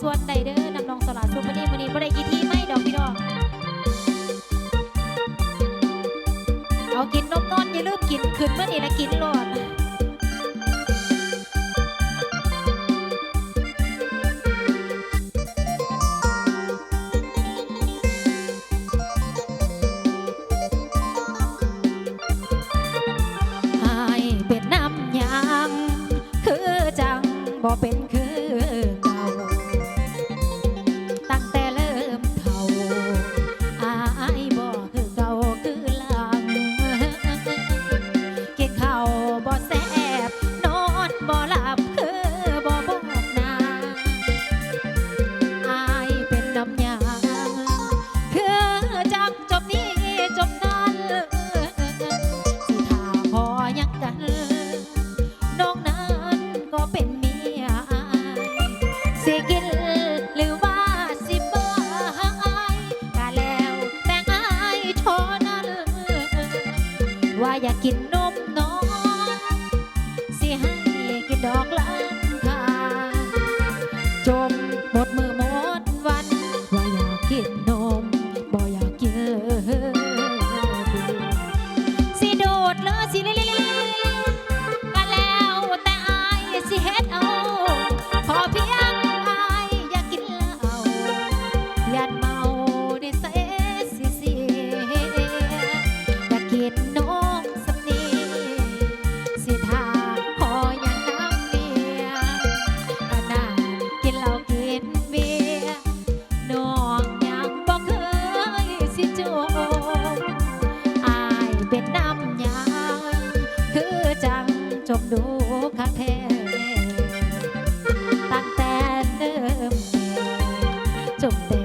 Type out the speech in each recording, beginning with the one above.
ส่วนใดเด้อนำน้องสลาสุปนีมนีบ่ได้กินที่ไม่ดอกพี่ดอกเอากินนมนอนอย่าลืมกินขึ้นเมื่อนี่นะกินหลอด chồng đẹp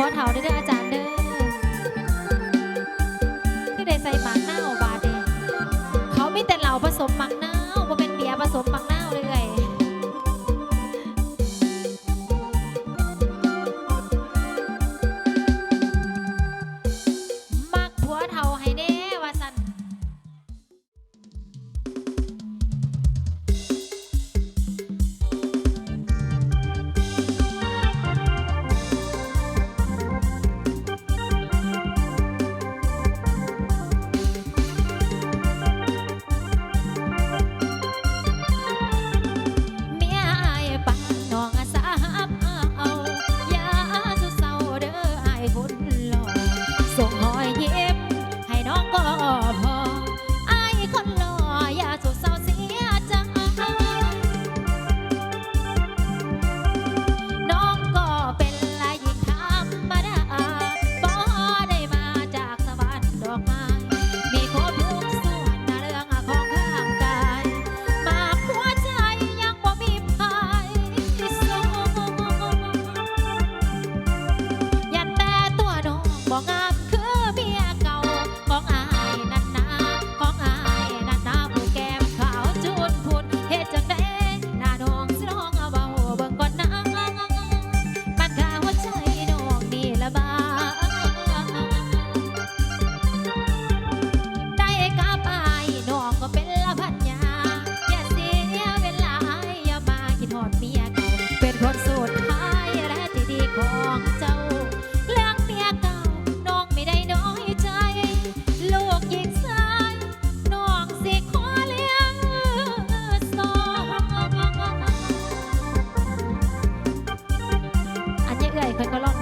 ขอเถาได้ด้วยอาจารย์ Thank you.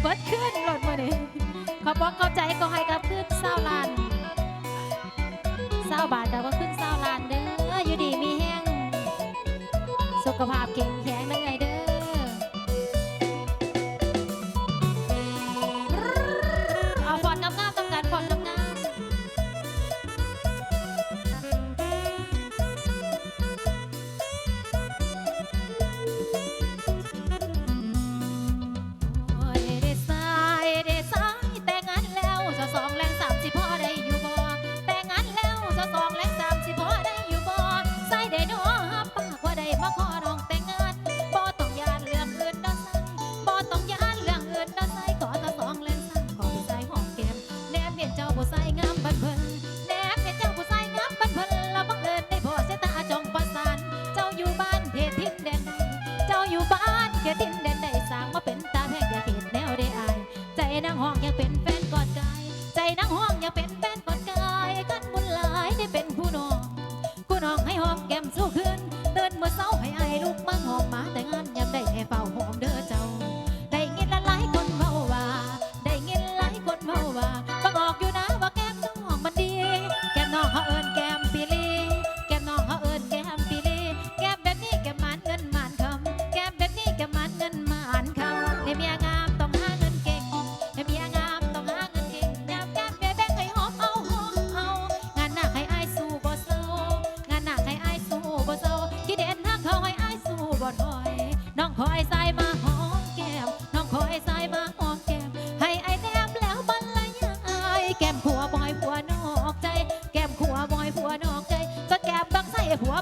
เบิดขึ้นหลดมาเนี่ยขอบอกเข้าใจก็ให้กับขึ้นเศร้าลานเศร้าบาทแต่ว่าขึ้นเศร้าลานเด้ออยู่ดีมีแห้งสุขภาพแข็งแรง เป็นแฟนกอดกาย ใจนังห้องอย่าเป็นแฟนกอดกาย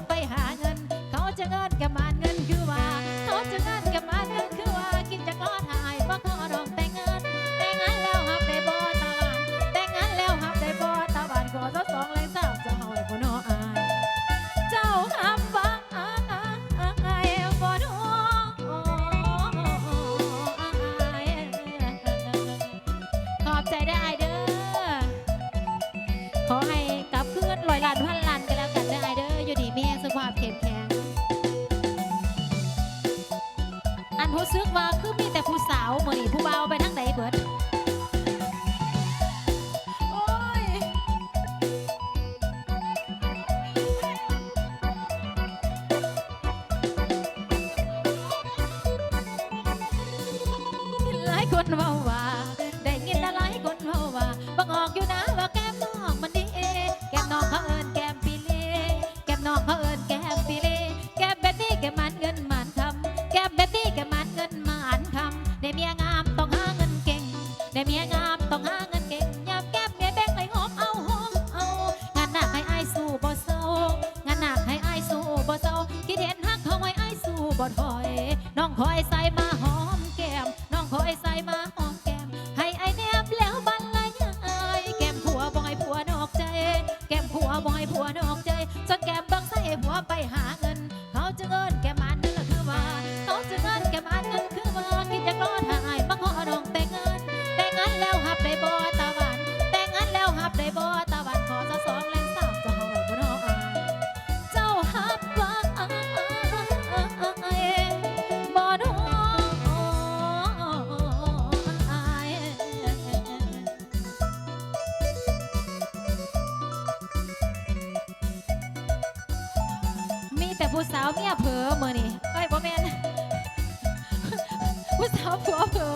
ไปหาเงิน ความเข้มแข็อันหูซึกว่าคือมีแต่ผู้สาวมือนีผู้เบาไปทั้งไหนเบิดคนเบาว่า นแกมันนั่นคือว่าต้องจะเงินแกมันนั่นคือว่าคิดจะกรถหา แต่ผู้สาวเมียเผอเมื่อนี่ไอ้บ่แมน ผู้สาวผัวเผอ